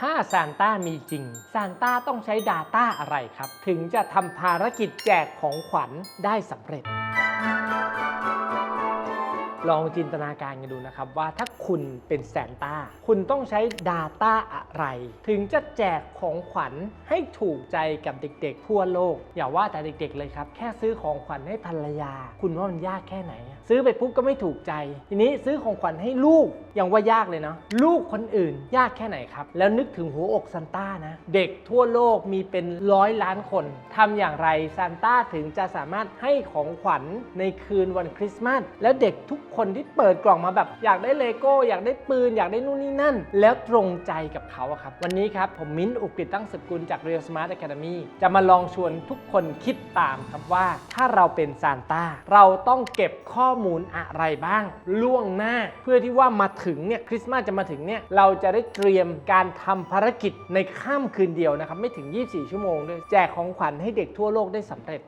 ถ้าซานต้ามีจริงซานต้าต้องใช้ Data อะไรครับ ถึงจะทำภารกิจแจกของขวัญได้สำเร็จ ลองจินตนาการกันดูนะครับ ว่าถ้าคุณเป็นแซนต้า คุณต้องใช้ Data อะไร ถึงจะแจกของขวัญให้ถูกใจกับเด็กๆ ทั่วโลก อย่าว่าแต่เด็กๆเลยครับ แค่ซื้อของขวัญให้ภรรยา คุณว่ามันยากแค่ไหน ซื้อไปปุ๊บก็ไม่ถูกใจ ทีนี้ซื้อของขวัญให้ลูกยังว่ายากเลยเนาะลูกคนอื่นยากแค่ไหนครับ แล้วนึกถึงหัวอกซานต้านะ เด็กทั่วโลกมีเป็นร้อยล้านคนทำอย่างไรซานต้าถึงจะสามารถให้ของขวัญในคืนวันคริสต์มาสแล้วเด็กทุกคนที่เปิดกล่องมาแบบอยากได้เลโก้ อยากได้ปืน อยากได้นู่นนี่นั่น แล้วตรงใจกับเขาอะครับ วันนี้ครับ ผมมิ้นท์อุกฤษตั้งสกุลจาก Real Smart Academy จะมาลองชวนทุกคนคิดตามครับว่า ถ้าเราเป็นซานต้าเราต้องเก็บข้อมูลอะไรบ้าง ล่วงหน้า เพื่อที่ว่ามาถึงเนี่ยคริสต์มาสจะมาถึงเนี่ยเราจะได้เตรียมการทำภารกิจในข้ามคืนเดียวนะครับไม่ถึง 24 ชั่วโมงด้วยแจกของขวัญให้เด็กทั่วโลกได้สำเร็จ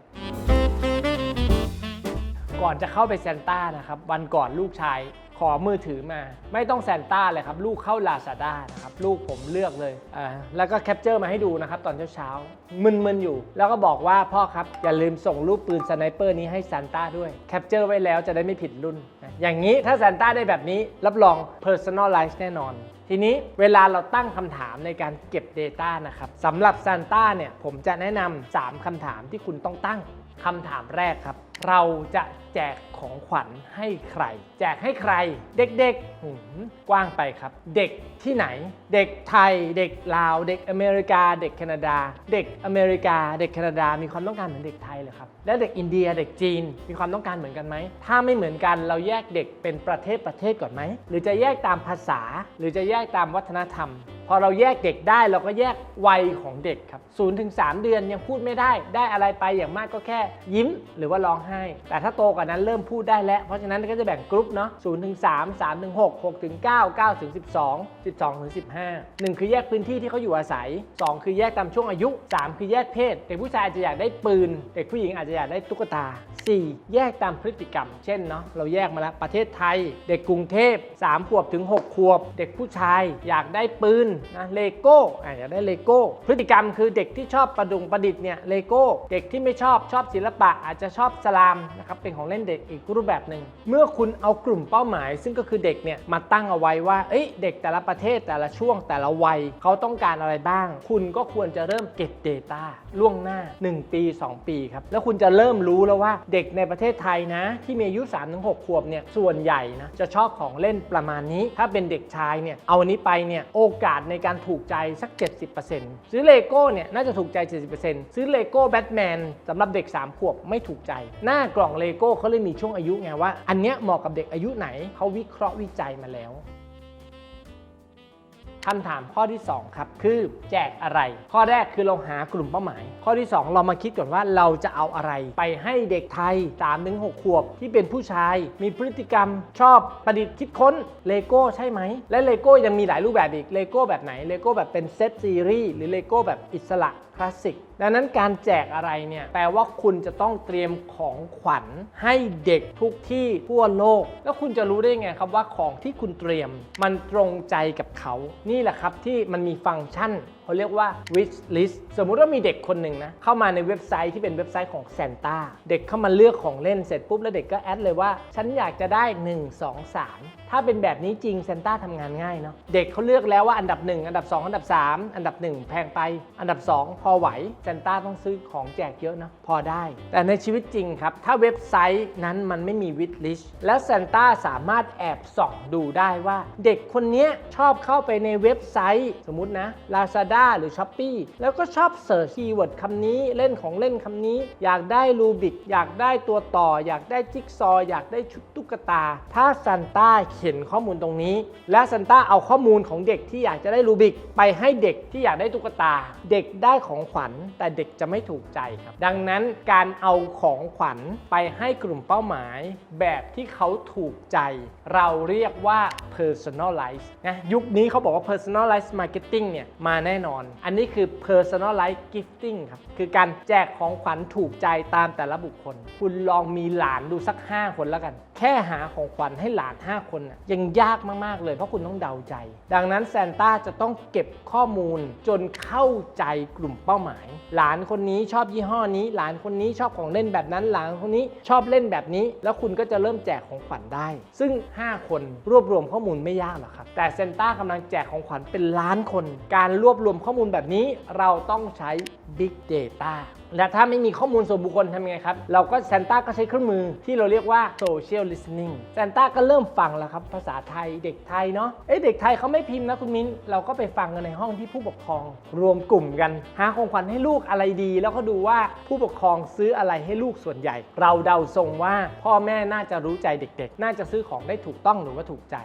ก่อนจะเข้าไปแซนต้านะครับ วันก่อนลูกชายขอมือถือมา ไม่ต้องแซนต้าเลยครับ ลูกเข้า Lazada นะครับ ลูกผมเลือกเลยอ่าแล้วก็แคปเจอร์มาให้ดูนะครับ ตอนเช้าๆมึนๆอยู่ แล้วก็บอกว่าพ่อครับ อย่าลืมส่งรูปปืนสไนเปอร์นี้ให้ซานต้าด้วยแคปเจอร์ไว้แล้วจะได้ไม่ผิดรุ่น อย่างนี้ถ้าซานต้าได้แบบนี้รับรอง personalize แน่นอนทีนี้เวลาเราตั้งคำถามในการเก็บ Data นะครับสำหรับ Santa เนี่ยผมจะแนะนำ3คำถามที่คุณต้องตั้งคำถามแรกครับ เราจะแจกของขวัญให้ใคร แจกให้ใคร เด็กๆหืมกว้างไปครับ เด็กที่ไหน เด็กไทย เด็กลาว เด็กอเมริกา เด็กแคนาดา เด็กอเมริกา เด็กแคนาดา มีความต้องการเหมือนเด็กไทยเลยครับ และเด็กอินเดีย เด็กจีน มีความต้องการเหมือนกันไหม ถ้าไม่เหมือนกัน เราแยกเด็กเป็นประเทศประเทศก่อนไหม หรือจะแยกตามภาษา หรือจะแยกตามวัฒนธรรมพอเราแยกเด็กได้เราก็แยกวัยของเด็กครับ0ูนถึงสเดือนยังพูดไม่ได้ ได้อะไรไปอย่างมากก็แค่ยิ้ม หรือว่าร้องไห้แต่ถ้าโตกว่านั้นเริ่มพูดได้แล้ว เพราะฉะนั้นก็จะแบ่งกลุ่มเนาะ0ูนถึงสามสามถึงหกหกถึงเก้าเก้าถึงสิบสองสิบสองถึงสิบห้าหนึ่งคือแยกพื้นที่ที่เขาอยู่อาศัย2คือแยกตามช่วงอายุ3คือแยกเพศเด็กผู้ชายอาจจะอยากได้ปืน เด็กผู้หญิงอาจจะอยากได้ตุ๊กตา4แยกตามพฤติกรรม เช่นเนาะเราแยกมาแล้วประเทศไทย เด็กกรุงเทพ3ขวบถึง6ขวบ เด็กผู้ชายอยากได้ปืนนะเลโก้อะอยากได้เลโก้ พฤติกรรมคือเด็กที่ชอบประดุงประดิษฐ์เนี่ยเลโก้ เด็กที่ไม่ชอบชอบศิลปะอาจจะชอบสลามนะครับเป็นของเล่นเด็กอีกรูปแบบหนึ่งเมื่อคุณเอากลุ่มเป้าหมาย ซึ่งก็คือเด็กเนี่ยมาตั้งเอาไว้ว่าเอ้ยเด็กแต่ละประเทศแต่ละช่วงแต่ละวัยเขาต้องการอะไรบ้าง คุณก็ควรจะเริ่มเก็บ Data ล่วงหน้า 1 ปี 2 ปีครับแล้วคุณจะเริ่มรู้แล้วว่าเด็กในประเทศไทยนะ ที่มีอายุ 3-6 ขวบเนี่ยส่วนใหญ่นะจะชอบของเล่นประมาณนี้ ถ้าเป็นเด็กชายเนี่ยเอาอันนี้ไปเนี่ยโอกาสในการถูกใจสัก 70%ซื้อเลโก้เนี่ยน่าจะถูกใจ 70%ซื้อเลโก้แบทแมนสำหรับเด็ก 3 ขวบไม่ถูกใจหน้ากล่องเลโก้เขาเลยมีช่วงอายุไงว่า อันเนี้ยเหมาะกับเด็กอายุไหนเขาวิเคราะห์วิจัยมาแล้ว คำถามข้อที่ 2 ครับ คือแจกอะไร ข้อแรกคือเราหากลุ่มเป้าหมาย ข้อที่ 2 เรามาคิดก่อนว่าเราจะเอาอะไร ไปให้เด็กไทย 3-6 ขวบ ที่เป็นผู้ชาย มีพฤติกรรมชอบประดิษฐ์คิดค้นเลโก้ใช่ไหม และเลโก้ยังมีหลายรูปแบบอีกเลโก้แบบไหนเลโก้แบบเป็นเซตซีรีส์หรือเลโก้แบบอิสระคลาสสิกดังนั้นการแจกอะไรเนี่ยแปลว่าคุณจะต้องเตรียมของขวัญให้เด็กทุกที่ทั่วโลก แล้วคุณจะรู้ได้ไงครับว่าของที่คุณเตรียมมันตรงใจกับเขานี่แหละครับที่มันมีฟังก์ชันเขาเรียกว่า wish list สมมุติว่ามีเด็กคนหนึ่งนะเข้ามาในเว็บไซต์ที่เป็นเว็บไซต์ของ Santa เด็กเข้ามาเลือกของเล่นเสร็จปุ๊บแล้วเด็กก็แอดเลยว่า ฉันอยากจะได้ 1 2 3 ถ้าเป็นแบบนี้จริง Santa ทำงานง่ายเนาะเด็กเขาเลือกแล้วว่าอันดับ 1 อันดับ 2 อันดับ 3 อันดับ 1 แพงไป อันดับ 2 พอไหว Santa ต้องซื้อของแจกเยอะนะพอได้ แต่ในชีวิตจริงครับถ้าเว็บไซต์นั้นมันไม่มี wish list แล้ว Santa สามารถแอบส่องดูได้ว่า เด็กคนนี้ชอบเข้าไปในเว็บไซต์สมมตินะ Lazada หรือ s h อ p e e แล้วก็ชอบเสิร์ชคีย์เวิร์ดคำนี้เล่นของเล่นคำนี้ อยากได้รูบิกอยากได้ตัวต่อ อยากได้จิ๊กซอ อยากได้ชุดตุ๊กตา ถ้าซันต้าเห็นข้อมูลตรงนี้ และซันต้าเอาข้อมูลของเด็กที่อยากจะได้รูบิกไปให้เด็กที่อยากได้ตุ๊กตา เด็กได้ของขวัญ แต่เด็กจะไม่ถูกใจครับ ดังนั้นการเอาของขวัญไปให้กลุ่มเป้าหมาย แบบที่เขาถูกใจ เราเรียกว่า personalize นะยุคนี้เขาบอกว่า personalize marketing เนี่ยมาแน่นอน อันนี้คือ personalized gifting ครับ คือการแจกของขวัญถูกใจตามแต่ละบุคคล คุณลองมีหลานดูสัก 5 คนแล้วกัน แค่หาของขวัญให้หลาน 5 คนน่ะยังยากมาก ๆ เลยเพราะคุณต้องเดาใจ ดังนั้นซนต้าจะต้องเก็บข้อมูลจนเข้าใจกลุ่มเป้าหมาย หลานคนนี้ชอบยี่ห้อนี้ หลานคนนี้ชอบของเล่นแบบนั้น หลานคนนี้ชอบเล่นแบบนี้ แล้วคุณก็จะเริ่มแจกของขวัญได้ ซึ่ง 5 คนรวบรวมข้อมูลไม่ยากหรอกครับ แต่เซนต้ากำลังแจกของของขวัญเป็นล้านคน การรวบรวมข้อมูลแบบนี้เราต้องใช้ Big Data และถ้าไม่มีข้อมูลส่วนบุคคลทำยังไงครับ เราก็ซนต้าก็ใช้เครื่องมือที่เราเรียกว่า Social Listening ซนต้าก็เริ่มฟังแล้วครับ ภาษาไทยเด็กไทยเนาะเอ๊ะเด็กไทยเขาไม่พิมพ์นะคุณมิ้น เราก็ไปฟังกันในห้องที่ผู้ปกครอง รวมกลุ่มกัน หาของขวัญให้ลูกอะไรดี แล้วก็ดูว่าผู้ปกครองซื้ออะไรให้ลูกส่วนใหญ่ เราเดาทรงว่าพ่อแม่น่าจะรู้ใจเด็ก ๆ น่าจะซื้อของได้ถูกต้องหรือว่าถูกใจ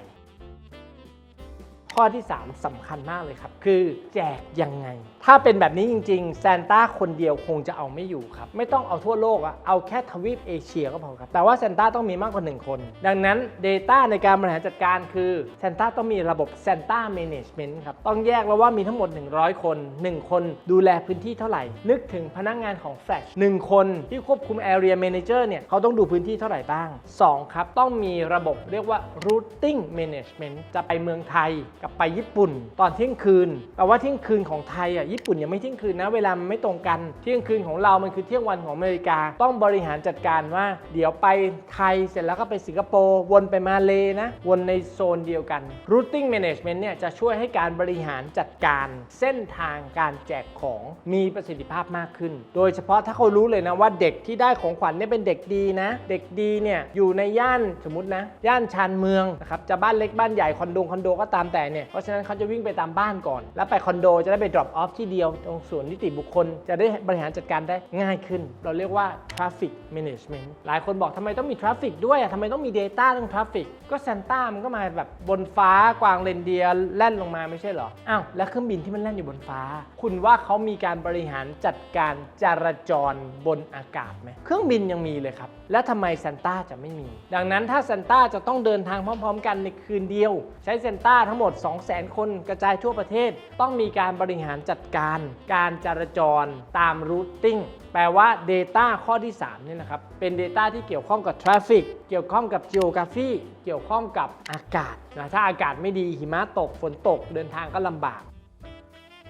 ข้อที่ 3สำคัญมากเลยครับ คือแจกยังไง ถ้าเป็นแบบนี้จริงๆซานต้าคนเดียวคงจะเอาไม่อยู่ครับ ไม่ต้องเอาทั่วโลกอะเอาแค่ทวีปเอเชียก็พอครับ แต่ว่าซานต้าต้องมีมากกว่า 1 คน ดังนั้น Data ในการบริหารจัดการคือซานต้าต้องมีระบบ Santa Management ครับ ต้องแยกแล้วว่ามีทั้งหมด 100 คน 1 คนดูแลพื้นที่เท่าไหร่ นึกถึงพนักงานของ Flash 1คนที่ควบคุม Area Manager เนี่ยเขาต้องดูพื้นที่เท่าไหร่บ้าง 2 ครับ ต้องมีระบบเรียกว่า Routing Management จะไปเมืองไทยกับไปญี่ปุ่น ตอนเที่ยงคืนแต่ว่าเที่ยงคืนของไทยอะญี่ปุ่นยังไม่เที่ยงคืนนะเวลามันไม่ตรงกัน เที่ยงคืนของเรามันคือเที่ยงวันของอเมริกา ต้องบริหารจัดการว่า เดี๋ยวไปไทยเสร็จแล้วก็ไปสิงคโปร์วนไปมาเลยนะ วนในโซนเดียวกัน Routing Management เนี่ยจะช่วยให้การบริหารจัดการเส้นทางการแจกของมีประสิทธิภาพมากขึ้น โดยเฉพาะถ้าเขารู้เลยนะว่าเด็กที่ได้ของขวัญเนี่ยเป็นเด็กดีนะ เด็กดีเนี่ยอยู่ในย่านสมมตินะย่านชานเมืองนะครับจะบ้านเล็กบ้านใหญ่คอนโดคอนโดก็ตามแต่เนี่ยเพราะฉะนั้นเขาจะวิ่งไปตามบ้านก่อน แล้วไปคอนโดจะได้ไป drop off ที่เดียว ตรงส่วนนิติบุคคล จะได้บริหารจัดการได้ง่ายขึ้น เราเรียกว่า traffic management หลายคนบอกทำไมต้องมี traffic ด้วยทำไมต้องมี data เรื่อง traffic ก็ซ a นต้ามันก็มาแบบบนฟ้ากวางเรนเดียแล่นลงมาไม่ใช่เหรออ้าวแล้วเครื่องบินที่มันแล่นอยู่บนฟ้า คุณว่าเขามีการบริหารจัดการจราจรบนอากาศไหมเครื่องบินยังมีเลยครับแล้วทำไมซ a นต้าจะไม่มี ดังนั้นถ้าซ a นต้าจะต้องเดินทางพร้อม ๆ กันในคืนเดียว ใช้ซ a นต้าทั้งหมด200,000 คนกระจายทั่วประเทศ ต้องมีการบริหารจัดการ การจราจรตามรูทติ้งแปลว่า Data ข้อที่3เนี่ยนะครับเป็น Data ที่เกี่ยวข้องกับ Traffic เกี่ยวข้องกับ Geography เกี่ยวข้องกับอากาศนะถ้าอากาศไม่ดีหิมะตกฝนตกเดินทางก็ลำบาก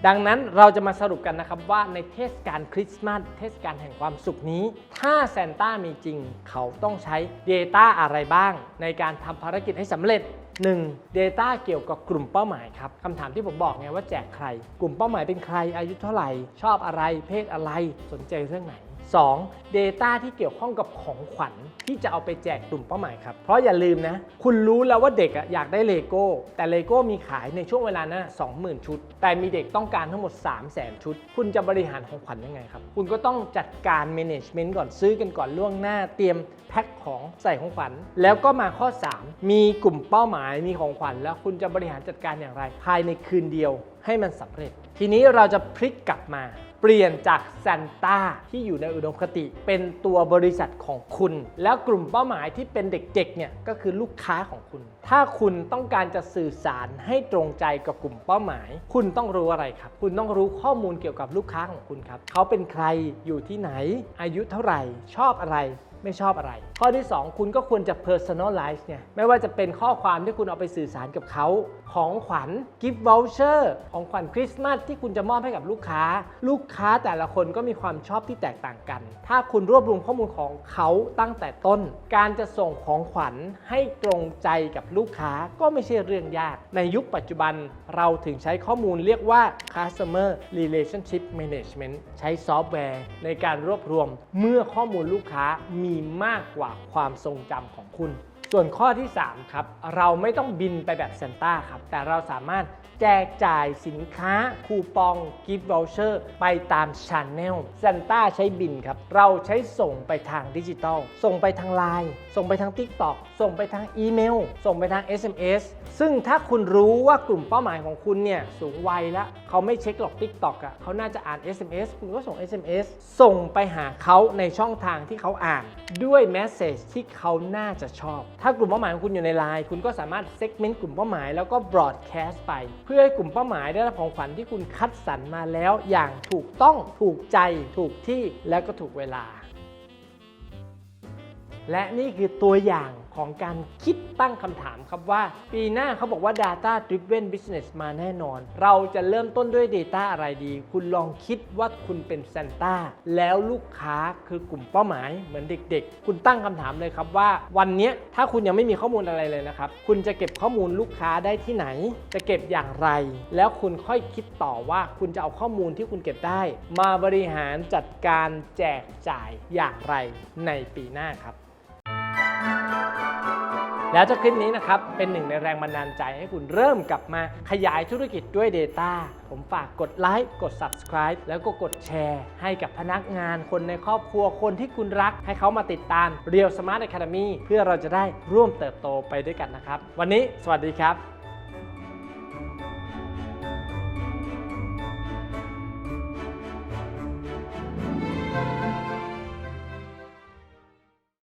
ดังนั้นเราจะมาสรุปกันนะครับว่าในเทศกาลคริสต์มาสเทศกาลแห่งความสุขนี้ ถ้าแซนต้ามีจริง เขาต้องใช้ Data อะไรบ้าง ในการทำภารกิจให้สำเร็จ 1. Data เกี่ยวกับกลุ่มเป้าหมายครับคำถามที่ผมบอกไงว่าแจกใคร กลุ่มเป้าหมายเป็นใครอายุเท่าไหร่ ชอบอะไรเพศอะไรสนใจเรื่องไหน 2. Data ที่เกี่ยวข้องกับของขวัญที่จะเอาไปแจกกลุ่มเป้าหมายครับ เพราะอย่าลืมนะ คุณรู้แล้วว่าเด็กอะอยากได้เลโก้ แต่เลโก้มีขายในช่วงเวลานั้นอะ20,000 ชุด แต่มีเด็กต้องการทั้งหมด300,000 ชุด คุณจะบริหารของขวัญยังไงครับ คุณก็ต้องจัดการ management ก่อนซื้อกันก่อนล่วงหน้า เตรียมแพ็คของใส่ของขวัญ แล้วก็มาข้อ 3 มีกลุ่มเป้าหมายมีของขวัญแล้วคุณจะบริหารจัดการอย่างไร ภายในคืนเดียวให้มันสำเร็จ ทีนี้เราจะพลิกกลับมา เปลี่ยนจากซ a นต้าที่อยู่ในอุดมคติ เป็นตัวบริษัทของคุณ แล้วกลุ่มเป้าหมายที่เป็นเด็กๆเนี่ยก็คือลูกค้าของคุณ ถ้าคุณต้องการจะสื่อสารให้ตรงใจกับกลุ่มเป้าหมาย คุณต้องรู้อะไรครับ คุณต้องรู้ข้อมูลเกี่ยวกับลูกค้าของคุณครับเขาเป็นใครอยู่ที่ไหน อายุเท่าไหร่ ชอบอะไรไม่ชอบอะไร ข้อที่ 2 คุณก็ควรจะ personalize เนี่ยไม่ว่าจะเป็นข้อความที่คุณเอาไปสื่อสารกับเขาของขวัญ gift voucher ของขวัญคริสต์มาสที่คุณจะมอบให้กับลูกค้า ลูกค้าแต่ละคนก็มีความชอบที่แตกต่างกัน ถ้าคุณรวบรวมข้อมูลของเขาตั้งแต่ต้น การจะส่งของขวัญให้ตรงใจกับลูกค้าก็ไม่ใช่เรื่องยาก ในยุคปัจจุบันเราถึงใช้ข้อมูลเรียกว่า customer relationship management ใช้ซอฟต์แวร์ ในการรวบรวมเมื่อข้อมูลลูกค้ามีมากกว่าความทรงจำของคุณ ส่วนข้อที่ 3 ครับ เราไม่ต้องบินไปแบบซนต้าครับ แต่เราสามารถแจกจ่ายสินค้าคูปองกิฟต์วอลเชอร์ไปตามช n น e l ซนต้าใช้บินครับ เราใช้ส่งไปทางดิจิตอลส่งไปทาง Line ส่งไปทาง TikTok ส่งไปทางอีเมล ส่งไปทาง SMS ซึ่งถ้าคุณรู้ว่ากลุ่มเป้าหมายของคุณเนี่ยสูงวัยแล้ว เขาไม่เช็คหรอก TikTok อะเขาน่าจะอ่าน SMS คุณก็ส่ง SMS ส่งไปหาเขาในช่องทางที่เขาอ่าน ด้วยแมสเซจที่เขาน่าจะชอบถถ้ากลุ่มเป้าหมายของคุณอยู่ในไลน์คุณก็สามารถเซกเมนต์กลุ่มเป้าหมายแล้วก็บรอดแคสต์ไป เพื่อให้กลุ่มเป้าหมายได้รับของขวัญที่คุณคัดสรรมาแล้ว อย่างถูกต้องถูกใจถูกที่และก็ถูกเวลา และนี่คือตัวอย่าง ของการคิดตั้งคำถามครับว่า ปีหน้าเขาบอกว่า Data Driven Business มาแน่นอน เราจะเริ่มต้นด้วย Data อะไรดี คุณลองคิดว่าคุณเป็น Santa แล้วลูกค้าคือกลุ่มเป้าหมายเหมือนเด็กๆ คุณตั้งคำถามเลยครับว่า วันนี้ถ้าคุณยังไม่มีข้อมูลอะไรเลยนะครับ คุณจะเก็บข้อมูลลูกค้าได้ที่ไหน จะเก็บอย่างไร แล้วคุณค่อยคิดต่อว่าคุณจะเอาข้อมูลที่คุณเก็บได้ มาบริหารจัดการแจกจ่ายอย่างไรในปีหน้าครับ แล้วถ้าคลิปนี้นะครับ เป็นหนึ่งในแรงบันดาลใจให้คุณเริ่มกลับมาขยายธุรกิจด้วย Data ผมฝากกดไลค์กด Subscribe แล้วก็กดแชร์ ให้กับพนักงานคนในครอบครัวคนที่คุณรัก ให้เขามาติดตาม Real Smart Academy เพื่อเราจะได้ร่วมเติบโตไปด้วยกันนะครับ วันนี้สวัสดีครับ